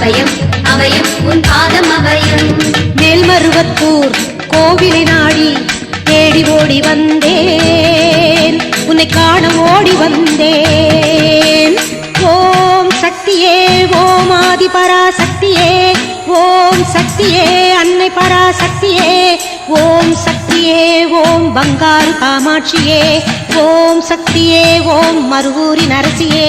அப்பயம் அபயம் உன் பாதம் அபயம் மேல்மருவத்தூர் கோவிலை நாடி தேடி ஓடி வந்தேன். உன்னை காண ஓடி வந்தேன். ஓம் சக்தியே ஓம் ஆதி பராசக்தியே ஓம் சக்தியே அன்னை பராசக்தியே. ஓம் சக்தியே ஓம் பங்காரு காமாட்சியே. ஓம் சக்தியே ஓம் மருவூரி நரசியே.